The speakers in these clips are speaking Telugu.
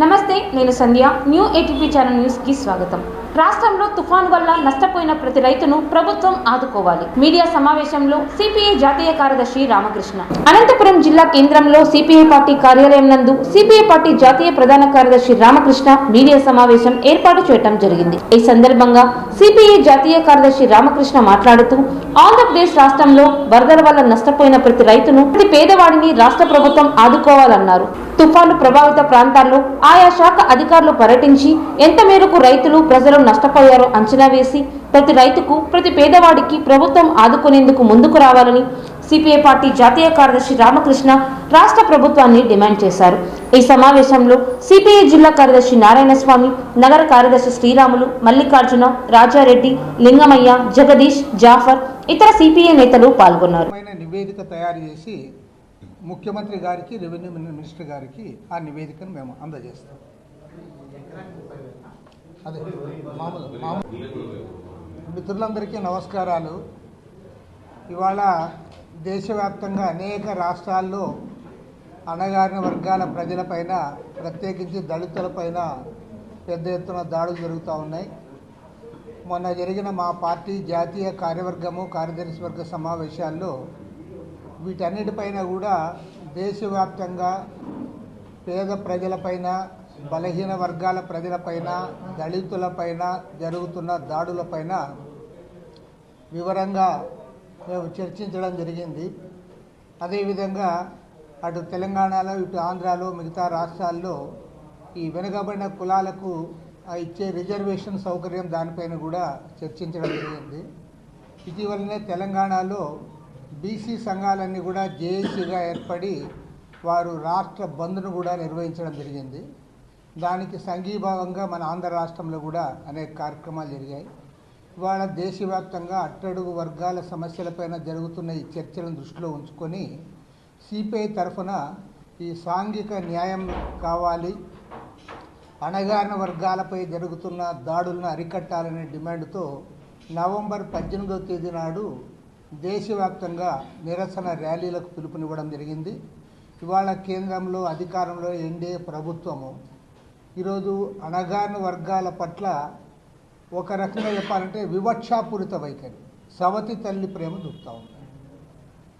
నమస్తే నేను సంధ్య న్యూ ఏటీపీ ఛానల్ న్యూస్కి స్వాగతం. రాష్ట్రంలో తుఫాన్ వల్ల నష్టపోయిన ప్రతి రైతును ప్రభుత్వం ఆదుకోవాలి. మీడియా సమావేశంలో సిపిఐ జాతీయ కార్యదర్శి రామకృష్ణ. అనంతపురం జిల్లా కేంద్రంలో సిపిఐ పార్టీ కార్యాలయం నందు సిపిఐ పార్టీ జాతీయ ప్రధాన కార్యదర్శి రామకృష్ణ మీడియా సమావేశం ఏర్పాటు చేయడం జరిగింది. ఈ సందర్భంగా సిపిఐ జాతీయ కార్యదర్శి రామకృష్ణ మాట్లాడుతూ ఆంధ్రప్రదేశ్ రాష్ట్రంలో వరదల వల్ల నష్టపోయిన ప్రతి రైతును ప్రతి పేదవాడిని రాష్ట్ర ప్రభుత్వం ఆదుకోవాలన్నారు. తుఫాను ప్రభావిత ప్రాంతాల్లో ఆయా శాఖ అధికారులు పర్యటించి ఎంత మేరకు రైతులు ప్రజలు నష్టపోయారో అంచనా వేసి ప్రతి రైతుకు ప్రతి పేదవాడికి ప్రభుత్వం ఆదుకునేందుకు ముందుకు రావాలని సిపిఐ పార్టీ జాతీయ కార్యదర్శి రామకృష్ణ రాష్ట్ర ప్రభుత్వాన్ని డిమాండ్ చేశారు. ఈ సమావేశంలో సిపిఐ జిల్లా కార్యదర్శి నారాయణస్వామి నగర కార్యదర్శి శ్రీరాములు మల్లికార్జున రాజారెడ్డి లింగమయ్య జగదీష్ జాఫర్ ఇతర సిపిఐ నేతలు పాల్గొన్నారు. నివేదిక తయారు చేసి ముఖ్యమంత్రి గారికి రెవెన్యూ మినిస్టర్ గారికి ఆ నివేదికను మేము అందజేస్తాం. అదే మామూలు మామూలు. మిత్రులందరికీ నమస్కారాలు. ఇవాళ దేశవ్యాప్తంగా అనేక రాష్ట్రాల్లో అణగారిన వర్గాల ప్రజలపైన ప్రత్యేకించి దళితులపైన పెద్ద ఎత్తున దాడులు జరుగుతూ ఉన్నాయి. మొన్న జరిగిన మా పార్టీ జాతీయ కార్యవర్గము కార్యదర్శి వర్గ సమావేశాల్లో వీటన్నిటిపైన కూడా దేశవ్యాప్తంగా పేద ప్రజలపైన బలహీన వర్గాల ప్రజలపైన దళితులపైన జరుగుతున్న దాడులపైన వివరంగా మేము చర్చించడం జరిగింది. అదేవిధంగా అటు తెలంగాణలో ఇటు ఆంధ్రాలో మిగతా రాష్ట్రాల్లో ఈ వెనుకబడిన కులాలకు ఇచ్చే రిజర్వేషన్ సౌకర్యం దానిపైన కూడా చర్చించడం జరిగింది. ఇటీవలనే తెలంగాణలో బీసీ సంఘాలన్నీ కూడా జేఏసీగా ఏర్పడి వారు రాష్ట్ర బంద్ను కూడా నిర్వహించడం జరిగింది. దానికి సంఘీభావంగా మన ఆంధ్ర రాష్ట్రంలో కూడా అనేక కార్యక్రమాలు జరిగాయి. ఇవాళ దేశవ్యాప్తంగా అట్టడుగు వర్గాల సమస్యలపైన జరుగుతున్న ఈ చర్చలను దృష్టిలో ఉంచుకొని సిపిఐ తరఫున ఈ సాంఘిక న్యాయం కావాలి అణగారిన వర్గాలపై జరుగుతున్న దాడులను అరికట్టాలనే డిమాండ్తో నవంబర్ పద్దెనిమిదవ తేదీ నాడు దేశవ్యాప్తంగా నిరసన ర్యాలీలకు పిలుపునివ్వడం జరిగింది. ఇవాళ కేంద్రంలో అధికారంలో ఎన్డీఏ ప్రభుత్వము ఈరోజు అణగారిన వర్గాల పట్ల ఒక రకంగా చెప్పాలంటే వివక్షాపూరిత వైఖరి. సవతి తల్లి ప్రేమ చూపుతూ ఉంది.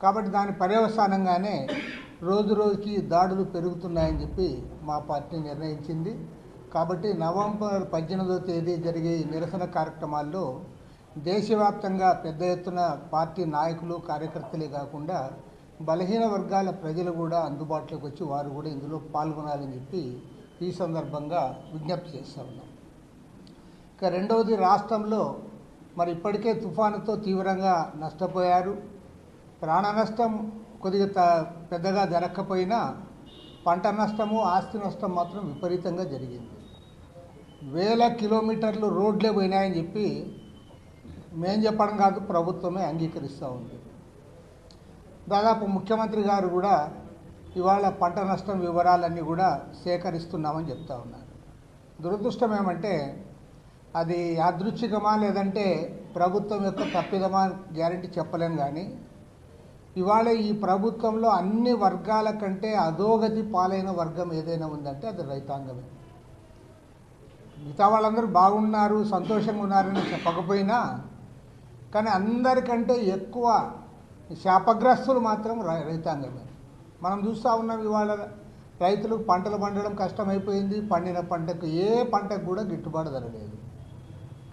కాబట్టి దాని పర్యవసానంగానే రోజు రోజుకి దాడులు పెరుగుతున్నాయని చెప్పి మా పార్టీ నిర్ణయించింది. కాబట్టి నవంబర్ పద్దెనిమిదో తేదీ జరిగే ఈ నిరసన కార్యక్రమాల్లో దేశవ్యాప్తంగా పెద్ద ఎత్తున పార్టీ నాయకులు కార్యకర్తలే కాకుండా బలహీన వర్గాల ప్రజలు కూడా అందుబాటులోకి వచ్చి వారు కూడా ఇందులో పాల్గొనాలని చెప్పి ఈ సందర్భంగా విజ్ఞప్తి చేస్తా ఉన్నాం. ఇక రెండవది రాష్ట్రంలో మరి ఇప్పటికే తుఫానుతో తీవ్రంగా నష్టపోయారు. ప్రాణ నష్టం కొద్దిగా పెద్దగా జరగకపోయినా పంట నష్టము ఆస్తి నష్టం మాత్రం విపరీతంగా జరిగింది. వేల కిలోమీటర్లు రోడ్లే పోయినాయని చెప్పి మేం చెప్పడం కాదు ప్రభుత్వమే అంగీకరిస్తూ ఉంది. దాదాపు ముఖ్యమంత్రి గారు కూడా ఇవాళ పంట నష్టం వివరాలన్నీ కూడా సేకరిస్తున్నామని చెప్తా ఉన్నారు. దురదృష్టం ఏమంటే అది యాదృచ్ఛికమా లేదంటే ప్రభుత్వం యొక్క తప్పిదమా గ్యారంటీ చెప్పలేం కానీ ఇవాళ ఈ ప్రభుత్వంలో అన్ని వర్గాల కంటే అధోగతి పాలైన వర్గం ఏదైనా ఉందంటే అది రైతాంగమే. మిగతా వాళ్ళందరూ బాగున్నారు సంతోషంగా ఉన్నారని చెప్పకపోయినా కానీ అందరికంటే ఎక్కువ శాపగ్రస్తులు మాత్రం రైతాంగమే. మనం చూస్తూ ఉన్నాం ఇవాళ రైతులు పంటలు పండడం కష్టమైపోయింది పండిన పంటకు ఏ పంటకు కూడా గిట్టుబాటు ధర లేదు.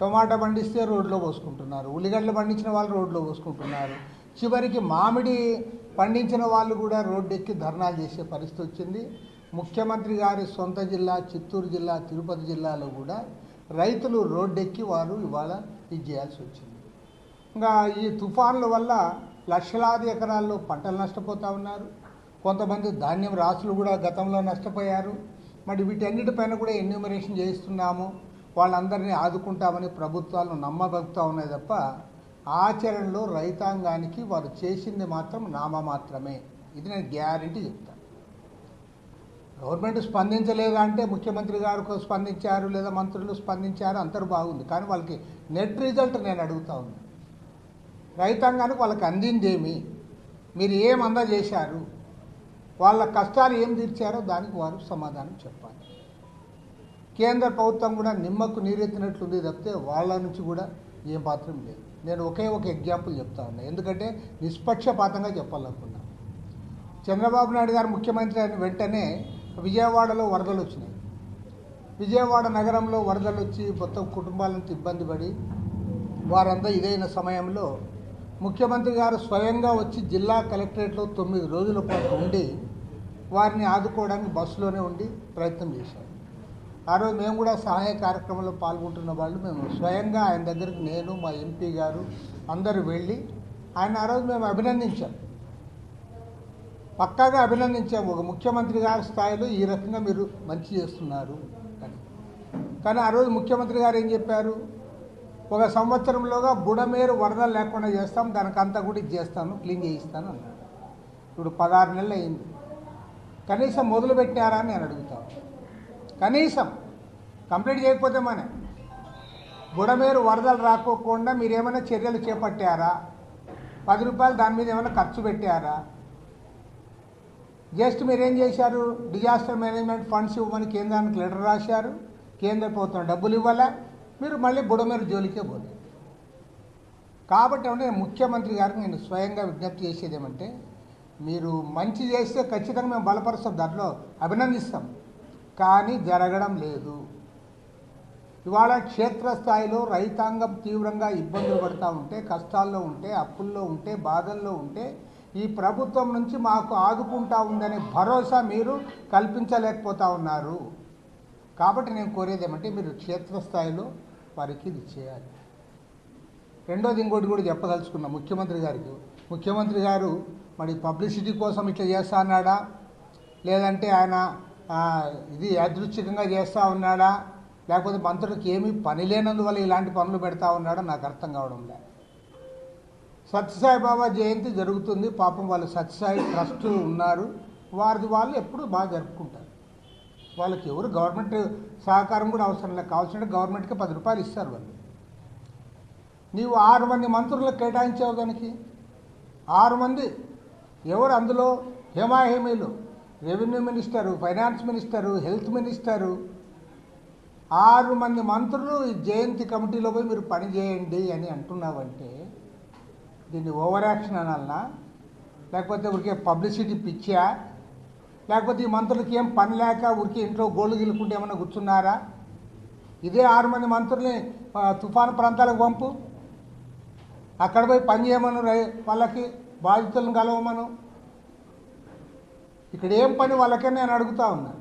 టొమాటో పండిస్తే రోడ్లో పోసుకుంటున్నారు ఉల్లిగడ్డలు పండించిన వాళ్ళు రోడ్లో పోసుకుంటున్నారు. చివరికి మామిడి పండించిన వాళ్ళు కూడా రోడ్డెక్కి ధర్నాలు చేసే పరిస్థితి వచ్చింది. ముఖ్యమంత్రి గారి సొంత జిల్లా చిత్తూరు జిల్లా తిరుపతి జిల్లాలో కూడా రైతులు రోడ్డెక్కి వారు ఇవాళ ఇది చేయాల్సి వచ్చింది. ఇంకా ఈ తుఫాన్ల వల్ల లక్షలాది ఎకరాల్లో పంటలు నష్టపోతూ ఉన్నారు. కొంతమంది ధాన్యం రాసులు కూడా గతంలో నష్టపోయారు. మరి వీటన్నిటిపైన కూడా ఎన్యూమరేషన్ చేస్తున్నాము వాళ్ళందరినీ ఆదుకుంటామని ప్రభుత్వాలు నమ్మబగుతూ ఉన్నాయి తప్ప ఆచరణలో రైతాంగానికి వారు చేసింది మాత్రం నామ మాత్రమే. ఇది నేను గ్యారంటీ చెప్తాను గవర్నమెంట్ స్పందించలేదా అంటే ముఖ్యమంత్రి గారు స్పందించారు లేదా మంత్రులు స్పందించారు అందరూ బాగుంది. కానీ వాళ్ళకి నెట్ రిజల్ట్ నేను అడుగుతా ఉంది రైతాంగానికి వాళ్ళకి అందిందేమి? మీరు ఏం అందజేశారు? వాళ్ళ కష్టాలు ఏం తీర్చారో దానికి వారు సమాధానం చెప్పాలి. కేంద్ర ప్రభుత్వం కూడా నిమ్మకు నీరెత్తినట్లుంది తప్పితే వాళ్ళ నుంచి కూడా ఏం పాత్రం లేదు. నేను ఒకే ఒక ఎగ్జాంపుల్ చెప్తా ఉన్నా. ఎందుకంటే నిష్పక్షపాతంగా చెప్పాలనుకున్నా. చంద్రబాబు నాయుడు గారు ముఖ్యమంత్రి అయిన వెంటనే విజయవాడలో వరదలు వచ్చినాయి. విజయవాడ నగరంలో వరదలు వచ్చి మొత్తం కుటుంబాలంతా ఇబ్బంది పడి వారంతా ఇదైన సమయంలో ముఖ్యమంత్రి గారు స్వయంగా వచ్చి జిల్లా కలెక్టరేట్లో తొమ్మిది రోజుల పాటు ఉండి వారిని ఆదుకోవడానికి బస్సులోనే ఉండి ప్రయత్నం చేశాను ఆ రోజు మేము కూడా సహాయ కార్యక్రమంలో పాల్గొంటున్న వాళ్ళు మేము స్వయంగా ఆయన దగ్గరికి నేను మా ఎంపీ గారు అందరూ వెళ్ళి ఆయన ఆ రోజు మేము అభినందించాం. పక్కాగా అభినందించాము ఒక ముఖ్యమంత్రి గారి స్థాయిలో ఈ రకంగా మీరు మంచి చేస్తున్నారు అని. కానీ ఆ రోజు ముఖ్యమంత్రి గారు ఏం చెప్పారు? ఒక సంవత్సరంలోగా బుడమేరు వరదలు లేకుండా చేస్తాం దానికంతా కూడా ఇది చేస్తాను క్లీన్ చేయిస్తాను అన్నాడు ఇప్పుడు పదహారు నెలలు అయింది. కనీసం మొదలు పెట్టారా అని నేను అడుగుతాను. కనీసం కంప్లీట్ చేయకపోతే మన. బుడమేరు వరదలు రాకోకుండా మీరు ఏమైనా చర్యలు చేపట్టారా? పది రూపాయలు దాని మీద ఏమైనా ఖర్చు పెట్టారా? జస్ట్ మీరేం చేశారు? డిజాస్టర్ మేనేజ్మెంట్ ఫండ్స్ ఇవ్వమని కేంద్రానికి లెటర్ రాశారు. కేంద్ర ప్రభుత్వం డబ్బులు ఇవ్వాలా? మీరు మళ్ళీ బుడమేరు జోలికే పోలేదు కాబట్టి అంటే ముఖ్యమంత్రి గారికి నేను స్వయంగా విజ్ఞప్తి చేసేది ఏమంటే మీరు మంచి చేస్తే ఖచ్చితంగా మేము బలపరుస్తాం దాంట్లో అభినందిస్తాం. కానీ జరగడం లేదు. ఇవాళ క్షేత్రస్థాయిలో రైతాంగం తీవ్రంగా ఇబ్బందులు పడుతూ ఉంటే కష్టాల్లో ఉంటే అప్పుల్లో ఉంటే బాధల్లో ఉంటే ఈ ప్రభుత్వం నుంచి మాకు ఆదుకుంటా ఉందనే భరోసా మీరు కల్పించలేకపోతా ఉన్నారు. కాబట్టి నేను కోరేది ఏమంటే మీరు క్షేత్రస్థాయిలో వారికి ఇది చేయాలి. రెండోది ఇంకోటి కూడా చెప్పదలుచుకున్నా ముఖ్యమంత్రి గారికి. ముఖ్యమంత్రి గారు మరి పబ్లిసిటీ కోసం ఇట్లా చేస్తా అన్నాడా లేదంటే ఆయన ఇది యాదృచ్ఛికంగా చేస్తూ ఉన్నాడా? లేకపోతే మంత్రులకు ఏమీ పని లేనందువల్ల ఇలాంటి పనులు పెడతా ఉన్నాడా? నాకు అర్థం కావడం లేదు. సత్యసాయి బాబా జయంతి జరుగుతుంది. పాపం వాళ్ళు సత్యసాయి ట్రస్ట్ ఉన్నారు. వారిది వాళ్ళు ఎప్పుడు బాగా జరుపుకుంటారు. వాళ్ళకి ఎవరు గవర్నమెంట్ సహకారం కూడా అవసరం లేదు. కావాల్సిన గవర్నమెంట్కి పది రూపాయలు ఇస్తారు వాళ్ళు. నీవు ఆరు మంది మంత్రులకు కేటాయించావు దానికి. ఆరు మంది. ఎవరు అందులో? హేమాహేమీలు revenue minister finance minister health minister. ఆరు మంది మంత్రులు ఈ జయంతి కమిటీలో పోయి మీరు పని చేయండి అని అంటున్నావంటే దీన్ని ఓవర్ యాక్షన్ అనాలనా? లేకపోతే ఊరికే పబ్లిసిటీ పిచ్చా? లేకపోతే ఈ మంత్రులకి ఏం పని లేక ఊరికే ఇంట్లో గోళ్ళు గిలుకుంటే ఏమన్నా కూర్చున్నారా? ఇదే ఆరు మంది మంత్రుల్ని తుఫాను ప్రాంతాలకు పంపు. అక్కడ పోయి పని చేయమను వాళ్ళకి బాధితులను కలవమను. ఇక్కడ ఏం పని వాళ్ళకే నేను అడుగుతా ఉన్నా.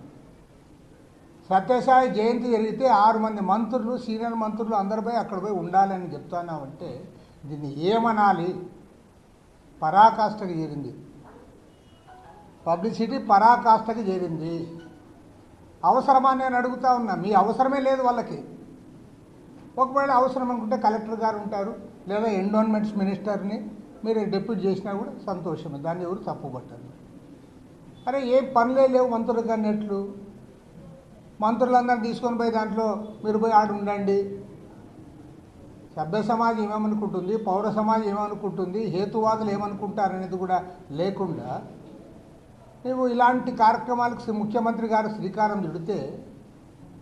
సత్యసాయి జయంతి జరిగితే ఆరు మంది మంత్రులు సీనియర్ మంత్రులు అందరు పోయి అక్కడ పోయి ఉండాలని చెప్తున్నామంటే దీన్ని ఏమనాలి? పరాకాష్ఠకి చేరింది. పబ్లిసిటీ పరాకాష్ఠకి చేరింది. అవసరమా అని నేను అడుగుతా ఉన్నా. మీ అవసరమే లేదు వాళ్ళకి. ఒకవేళ అవసరం అనుకుంటే కలెక్టర్ గారు ఉంటారు. లేదా ఎండోన్మెంట్స్ మినిస్టర్ని మీరు డిప్యూట్ చేసినా కూడా సంతోషమే. దాన్ని ఎవరు తప్పుపట్టారు. అరే ఏ పనులే లేవు మంత్రులకు అన్నట్లు. మంత్రులందరినీ తీసుకొని పోయి దాంట్లో మీరు పోయి ఆడు ఉండండి. సభ్య సమాజం ఏమనుకుంటుంది? పౌర సమాజం ఏమనుకుంటుంది? హేతువాదులు ఏమనుకుంటారనేది కూడా లేకుండా నువ్వు ఇలాంటి కార్యక్రమాలకు ముఖ్యమంత్రి గారు శ్రీకారం చుడితే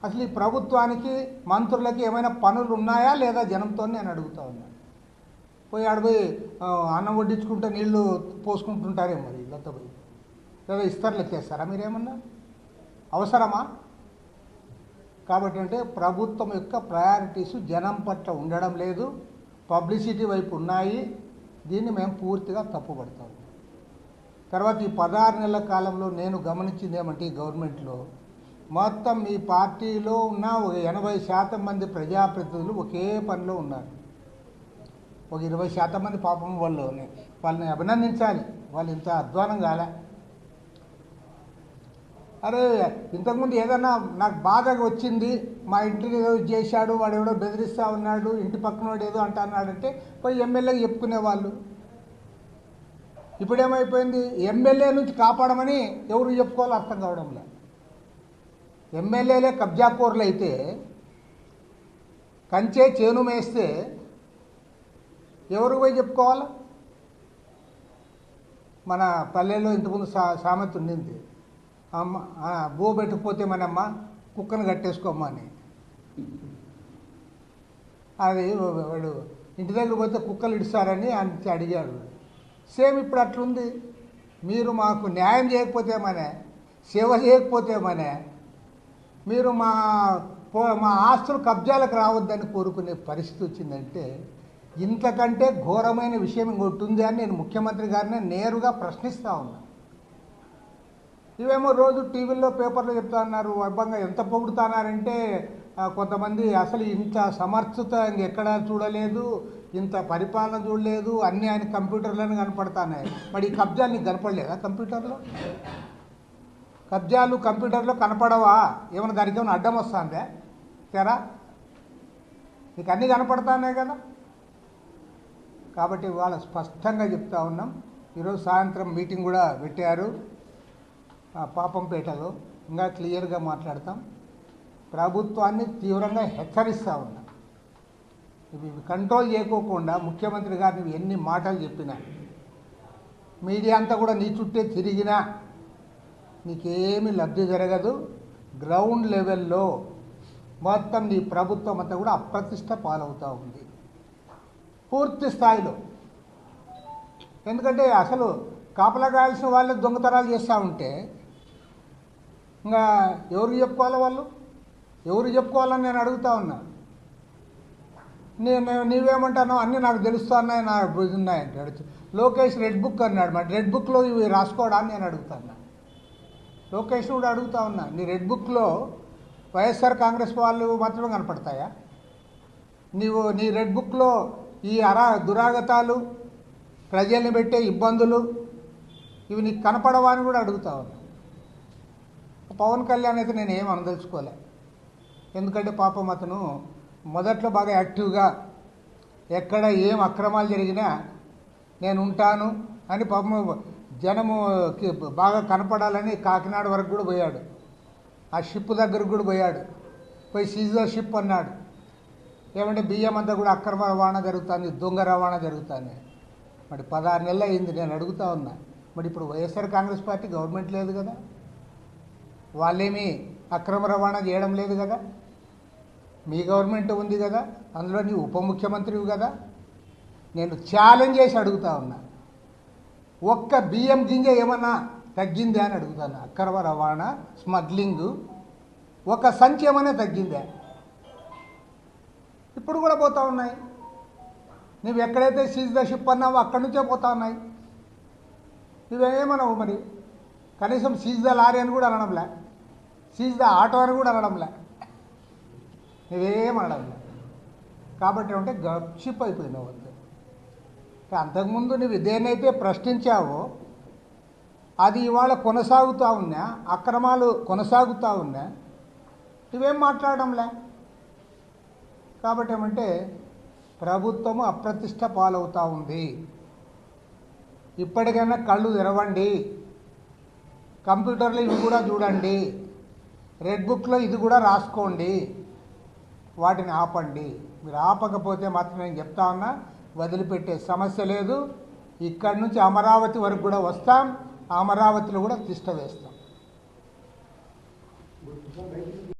అసలు ఈ ప్రభుత్వానికి మంత్రులకి ఏమైనా పనులు ఉన్నాయా లేదా జనంతో నేను అడుగుతా ఉన్నాను పోయి ఆడపోయి అన్నం వడ్డించుకుంటే నీళ్ళు పోసుకుంటుంటారేమో మరి ఇళ్ళతో పోయి. లేదా ఇస్తారు లెక్కేస్తారా మీరేమన్నా? అవసరమా? కాబట్టి అంటే ప్రభుత్వం యొక్క ప్రయారిటీస్ జనం పట్ల ఉండడం లేదు. పబ్లిసిటీ వైపు ఉన్నాయి. దీన్ని మేము పూర్తిగా తప్పుపడతాం. తర్వాత ఈ పదహారు నెలల కాలంలో నేను గమనించింది ఏమంటే ఈ గవర్నమెంట్లో మొత్తం ఈ పార్టీలో ఉన్న ఒక ఎనభై శాతం మంది ప్రజాప్రతినిధులు ఒకే పనిలో ఉన్నారు. ఒక ఇరవై శాతం మంది పాపం వాళ్ళు వాళ్ళని అభినందించాలి. వాళ్ళు ఇంత అధ్వానం కాలే. అరే ఇంతకుముందు ఏదన్నా నాకు బాధగా వచ్చింది మా ఇంటిని ఏదో చేశాడు వాడు ఎవడో బెదిరిస్తూ ఉన్నాడు ఇంటి పక్కన వాడు ఏదో అంటున్నాడంటే పోయి ఎమ్మెల్యేకి చెప్పుకునేవాళ్ళు ఇప్పుడేమైపోయింది? ఎమ్మెల్యే నుంచి కాపాడమని ఎవరు చెప్పుకోవాలో అర్థం కావడం లేదు. ఎమ్మెల్యేలే కబ్జాకోర్లు అయితే కంచే చేను మేస్తే ఎవరు పోయి చెప్పుకోవాలా? మన పల్లెల్లో ఇంతకుముందు సా సామెత ఉండింది. అమ్మ ఆ, బో పెట్టుకుపోతే మనమ్మ కుక్కను అని. అది వాడు ఇంటి దగ్గర పోతే కుక్కలు ఇడుస్తారని అని అడిగాడు. సేమ్ ఇప్పుడు అట్లుంది. మీరు మాకు న్యాయం చేయకపోతే మనే సేవ చేయకపోతే మనే మీరు మా మా ఆస్తులు కబ్జాలకు రావద్దని కోరుకునే పరిస్థితి వచ్చిందంటే ఇంతకంటే ఘోరమైన విషయం ఇంకోటి ఉంది అని నేను ముఖ్యమంత్రి గారిని నేరుగా ప్రశ్నిస్తూ ఉన్నా. ఇవేమో రోజు టీవీల్లో పేపర్లో చెప్తా ఉన్నారు వైభవంగా ఎంత పొగుడుతున్నారంటే కొంతమంది అసలు ఇంత సమర్థత ఎక్కడా చూడలేదు ఇంత పరిపాలన చూడలేదు అన్నీ ఆయన కంప్యూటర్లను కనపడుతున్నాయి. మరి ఈ కబ్జాలు నీకు కనపడలేదా కంప్యూటర్లో? కబ్జాలు కంప్యూటర్లో కనపడవా? ఏమైనా దానికి ఏమైనా అడ్డం వస్తుందే? తెరా? నీకు అన్నీ కనపడుతున్నాయి కదా? కాబట్టి ఇవాళ స్పష్టంగా చెప్తా ఉన్నాం. ఈరోజు సాయంత్రం మీటింగ్ కూడా పెట్టారు. ఆ, పాపంపేటలో ఇంకా క్లియర్గా మాట్లాడతాం. ప్రభుత్వాన్ని తీవ్రంగా హెచ్చరిస్తూ ఉన్నాం. ఇవి కంట్రోల్ చేయకోకుండా ముఖ్యమంత్రి గారు నువ్వు ఎన్ని మాటలు చెప్పినా మీడియా అంతా కూడా నీ చుట్టే తిరిగినా నీకేమీ లబ్ధి జరగదు. గ్రౌండ్ లెవెల్లో మొత్తం నీ ప్రభుత్వం అంతా కూడా అప్రతిష్ట పాలవుతూ ఉంది. పూర్తి స్థాయిలో. ఎందుకంటే అసలు కాపలా కాయాల్సిన వాళ్ళు దొంగతనాలు చేస్తూ ఉంటే ఇంకా ఎవరు చెప్పుకోవాలి వాళ్ళు? ఎవరు చెప్పుకోవాలని నేను అడుగుతా ఉన్నా. నేను నీవేమంటానో అన్నీ నాకు తెలుస్తా ఉన్నాయి నా ఇది ఉన్నాయంటే అడుగు లోకేష్ రెడ్ బుక్ అన్నాడు మరి. రెడ్ బుక్లో ఇవి రాసుకోవడా అని నేను అడుగుతాను లోకేష్ కూడా అడుగుతా ఉన్నా నీ రెడ్ బుక్లో వైఎస్ఆర్ కాంగ్రెస్ వాళ్ళు మాత్రమే కనపడతాయా? నీవు నీ రెడ్ బుక్లో ఈ అరా దురాగతాలు ప్రజల్ని పెట్టే ఇబ్బందులు ఇవి నీకు కనపడవా అని కూడా అడుగుతా ఉన్నా. పవన్ కళ్యాణ్ అయితే నేను ఏం అనదలుచుకోలే. ఎందుకంటే పాపం అతను మొదట్లో బాగా యాక్టివ్గా ఎక్కడ ఏం అక్రమాలు జరిగినా నేను ఉంటాను అని పాపం జనముకి బాగా కనపడాలని కాకినాడ వరకు కూడా పోయాడు. ఆ షిప్ దగ్గరకు కూడా పోయాడు. పోయి సీజర్ షిప్ అన్నాడు. ఏమంటే బియ్యం అంతా కూడా అక్రమ రవాణా జరుగుతుంది దొంగ రవాణా జరుగుతుంది. మరి పదహారు నెలలు అయింది నేను అడుగుతా ఉన్నా. మరి ఇప్పుడు వైఎస్ఆర్ కాంగ్రెస్ పార్టీ గవర్నమెంట్ లేదు కదా? వాళ్ళేమీ అక్రమ రవాణా చేయడం లేదు కదా? మీ గవర్నమెంట్ ఉంది కదా? అందులో నీ ఉప ముఖ్యమంత్రివి కదా? నేను ఛాలెంజ్ చేసి అడుగుతా ఉన్నా. ఒక్క బియ్యం గింజ ఏమన్నా తగ్గిందా అని అడుగుతాను. అక్రమ రవాణా స్మగ్లింగ్ ఒక సంచి ఏమైనా తగ్గిందా? ఇప్పుడు కూడా పోతూ ఉన్నాయి. నువ్వు ఎక్కడైతే సీజ్ ద షిప్ అన్నావో అక్కడి నుంచే పోతా ఉన్నాయి. నువ్వేమన్నావు మరి? కనీసం సీజ్ ద లారీ అని కూడా అనడంలే. సీజ్ ద ఆటో అని కూడా అనడంలే. నువ్వేం అనడంలే. కాబట్టి అంటే గప్షిప్ అయిపోయినావు అంతే అంతకుముందు నువ్వు దేనైతే ప్రశ్నించావో అది ఇవాళ కొనసాగుతూ ఉన్నా అక్రమాలు కొనసాగుతూ ఉన్నా నువ్వేం మాట్లాడడంలే? కాబట్టి ఏమంటే ప్రభుత్వము అప్రతిష్ట పాలవుతూ ఉంది. ఇప్పటికైనా కళ్ళు తెరవండి. కంప్యూటర్లో ఇవి కూడా చూడండి. రెడ్ బుక్లో ఇది కూడా రాసుకోండి. వాటిని ఆపండి. మీరు ఆపకపోతే మాత్రం నేను చెప్తా ఉన్నా వదిలిపెట్టే సమస్య లేదు. ఇక్కడి నుంచి అమరావతి వరకు కూడా వస్తాం. అమరావతిలో కూడా తిష్ట వేస్తాం.